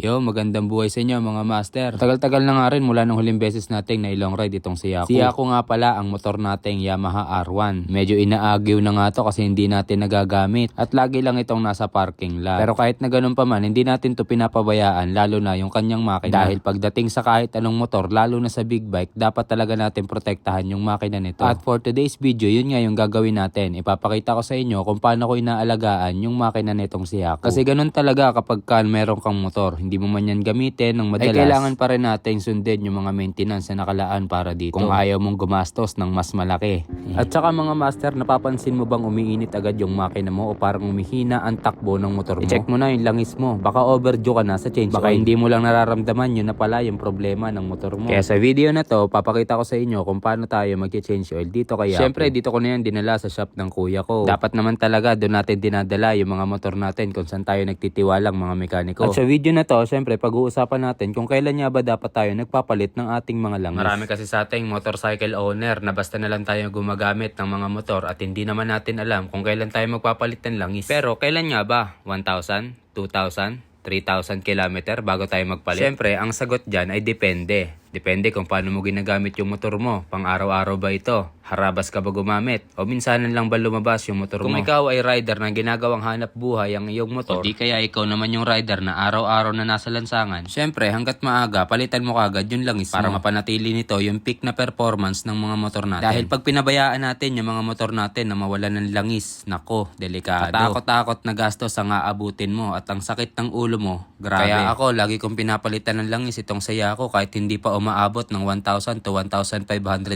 Yo, magandang buhay sa inyo mga master. Tagal-tagal na nga rin mula nung huling beses nating na ilong ride itong si Yako. Si Yako nga pala ang motor nating Yamaha R1. Medyo inaagyo na nga to kasi hindi natin nagagamit at lagi lang itong nasa parking lot. Pero kahit na ganun pa man, hindi natin to pinapabayaan lalo na yung kanyang makina. Dahil pagdating sa kahit anong motor, lalo na sa big bike, dapat talaga natin protektahan yung makina nito. At for today's video, yun nga yung gagawin natin. Ipapakita ko sa inyo kung paano ko inaalagaan yung makina nitong si Yako. Kasi ganun talaga kapag ka meron kang motor, hindi mo man yan gamitin ng madalas, ay kailangan pa rin natin sundin yung mga maintenance na nakalaan para dito. Kung ayaw mong gumastos ng mas malaki. At saka mga master, napapansin mo bang umiinit agad yung makina mo o parang umihina ang takbo ng motor mo? I-check mo na yung langis mo. Baka overdue ka na sa change Baka hindi mo lang nararamdaman yun na pala yung problema ng motor mo. Kaya sa video na to, papakita ko sa inyo kung paano tayo mag-change oil dito kaya. Siyempre, dito ko na yan dinala sa shop ng kuya ko. Dapat naman talaga doon natin dinadala yung mga motor natin kung saan tayo nagtitiwalang mga mekaniko. At sa video na to, siyempre, pag-uusapan natin kung kailan nga ba dapat tayo nagpapalit ng ating mga langis. Marami kasi sa ating motorcycle owner na basta na lang tayo gumagamit ng mga motor at hindi naman natin alam kung kailan tayo magpapalit ng langis. Pero kailan nga ba? 1,000? 2,000? 3,000 kilometer bago tayo magpalit? Siyempre, ang sagot dyan ay depende. Depende kung paano mo ginagamit yung motor mo. Pang araw-araw ba ito? Harabas ka ba gumamit? O minsanan lang ba lumabas yung motor mo? Kung ikaw ay rider na ginagawang hanap buhay ang iyong motor, o di kaya ikaw naman yung rider na araw-araw na nasa lansangan, syempre hanggat maaga, palitan mo kagad yung langis para mapanatili nito yung peak na performance ng mga motor natin. Dahil pag pinabayaan natin yung mga motor natin na mawalan ng langis, nako, delikado. Katakot-takot na gastos ang aabutin mo at ang sakit ng ulo mo, grabe. Kaya ako, lagi kong pinapalitan ng langis itong saya ko kahit hindi pa umaabot ng 1,000 to 1,500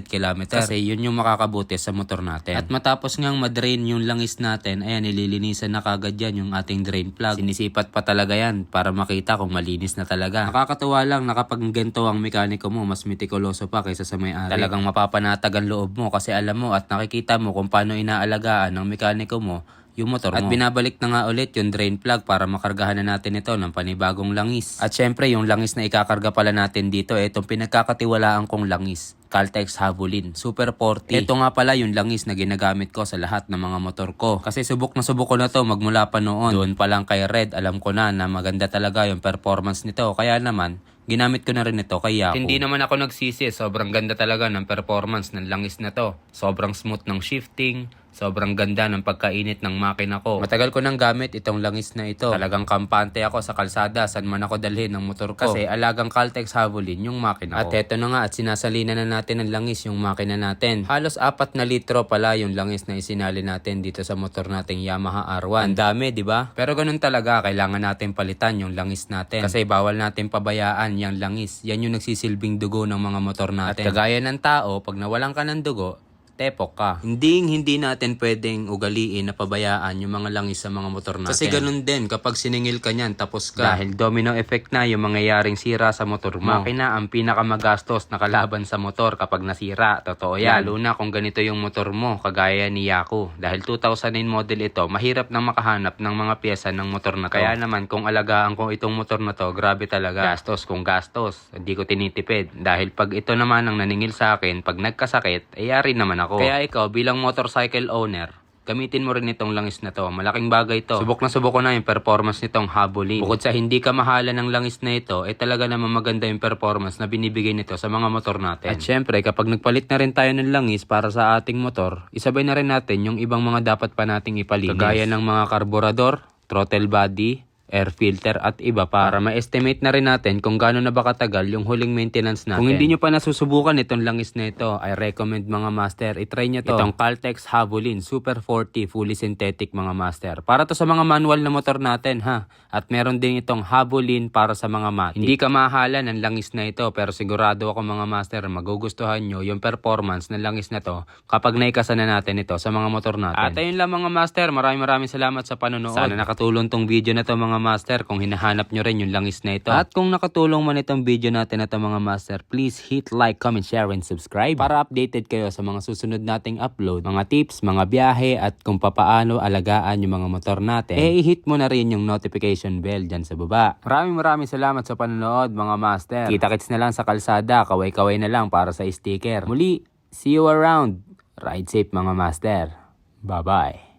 kilometers. Kasi yun yung makakabuti sa motor natin. At matapos ngang madrain yung langis natin, ayan, nililinisan na kagad yan yung ating drain plug. Sinisipat pa talaga yan para makita kung malinis na talaga. Nakakatuwa lang na kapag ganito ang mekaniko mo, mas mitikuloso pa kaysa sa may-ari. Talagang mapapanatag ang loob mo kasi alam mo at nakikita mo kung paano inaalagaan ng mekaniko mo yung motor mo. At binabalik na nga ulit yung drain plug para makargahan na natin ito ng panibagong langis. At syempre, yung langis na ikakarga pala natin dito, itong pinagkakatiwalaan kong langis. Caltex Havolin Super 40. Ito nga pala yung langis na ginagamit ko sa lahat ng mga motor ko. Kasi subok na subok ko na to magmula pa noon. Doon pa lang kay Red, alam ko na na maganda talaga yung performance nito. Kaya naman, ginamit ko na rin ito kay Yako. Hindi naman ako nagsisi, sobrang ganda talaga ng performance ng langis na to. Sobrang smooth ng shifting, sobrang ganda ng pagkainit ng makina ko. Matagal ko nang gamit itong langis na ito. Talagang kampante ako sa kalsada saan man ako dalhin ng motor ko. Kasi alagang Caltex Havolin yung makina ko. At eto na nga at sinasalina na natin ng langis yung makina natin. Halos 4 na litro pala yung langis na isinali natin dito sa motor nating Yamaha R1. Ang dami, di ba? Pero ganun talaga, kailangan natin palitan yung langis natin. Kasi bawal natin pabayaan yung langis. Yan yung nagsisilbing dugo ng mga motor natin. At kagaya ng tao, pag nawalan ka ng dugo, tepok ka. Hindi hindi natin pwedeng ugaliin na pabayaan yung mga langis sa mga motor natin. Kasi ganun din kapag siningil ka niyan tapos ka. Dahil domino effect na yung mangyayaring sira sa motor mo. Makina ang pinakamagastos na kalaban sa motor kapag nasira. Totoo yan. Lalo na kung ganito yung motor mo kagaya ni Yaku. Dahil 2009 model ito, mahirap nang makahanap ng mga pyesa ng motor na to. Kaya naman kung alagaan ko itong motor na to, grabe talaga. Gastos kung gastos. Hindi ko tinitipid. Dahil pag ito naman ang naningil sa akin, pag nagkasakit, ay yari naman ako. Kaya ikaw bilang motorcycle owner, gamitin mo rin itong langis na to. Malaking bagay to. Subok na subok ko na yung performance nitong Habolin. Bukod sa hindi ka mahala ng langis na ito, eh talaga naman maganda yung performance na binibigay nito sa mga motor natin. At syempre, kapag nagpalit na rin tayo ng langis para sa ating motor, isabay na rin natin yung ibang mga dapat pa nating ipalinis. Kagaya ng mga karburador, throttle body, air filter at iba pa para ma-estimate na rin natin kung gaano na ba katagal yung huling maintenance natin. Kung hindi nyo pa nasusubukan itong langis na ito, I recommend mga master, itry nyo to. Itong Caltex Havolin Super 40 fully synthetic mga master. Para to sa mga manual na motor natin ha. At meron din itong Havolin para sa mga matic. Hindi ka mahala ng langis na ito pero sigurado ako mga master magugustuhan nyo yung performance ng langis na to kapag naikasa na natin ito sa mga motor natin. At ayun lang mga master, maraming maraming salamat sa panonood. Sana nakatulong tong video na to mga master kung hinahanap nyo rin yung langis na ito. At kung nakatulong man itong video natin na to mga master, please hit like, comment, share, and subscribe para updated kayo sa mga susunod nating upload, mga tips, mga biyahe, at kung papaano alagaan yung mga motor natin. Eh, i-hit mo na rin yung notification bell dyan sa baba. Maraming maraming salamat sa panonood mga master. Kita-kits na lang sa kalsada, kaway-kaway na lang para sa sticker. Muli, see you around. Ride safe mga master. Bye-bye.